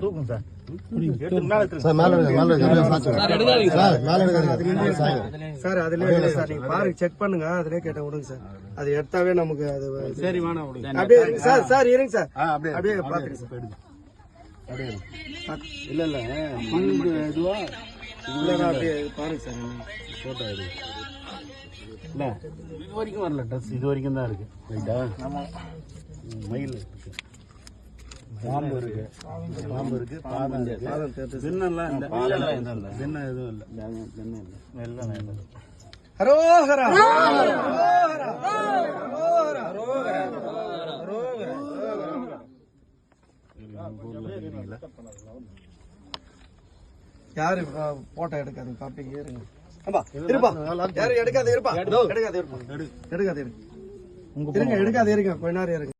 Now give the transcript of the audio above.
தூக்கும் sir. Sir மேல. Sir மேல. சார் சார் நீங்க பாருங்க செக் பண்ணுங்க. அதுலயே கேட்ட விடுங்க சார். அது எடுத்தாவே நமக்கு அது சரி வேணாம் அப்படியே இருங்க சார் சார் இருங்க சார். அப்படியே அப்படியே பாத்துங்க எடுங்க. இல்ல இல்ல. இதுவா? இல்லைன்னா அப்படியே பாருங்க சார் போட்டோ எடு இல்ல இது வரைக்கும் வரல ட்ரெஸ் இது வரைக்கும் தான் இருக்கு. ரைட்டா மயில் இருக்கு. பாம்பு இருக்கு. பாம்பு இருக்கு பாதம் இருக்கு. தின்னெல்லாம் இந்த தின்ன எதுவும் இல்லை. தின்ன இல்லை. எல்லாம் இல்லை. ஹரோஹரா யாரு போட்டோ எடுக்காதீங்க பாப்பீங்க இருங்க ஆமா இருப்பா. யாரும் எடுக்காத இருப்பா. எடுக்காத இருப்பா. எடுக்காத இருங்க இருங்க எடுக்காத இருங்க. கொஞ்ச நேரம் இருங்க.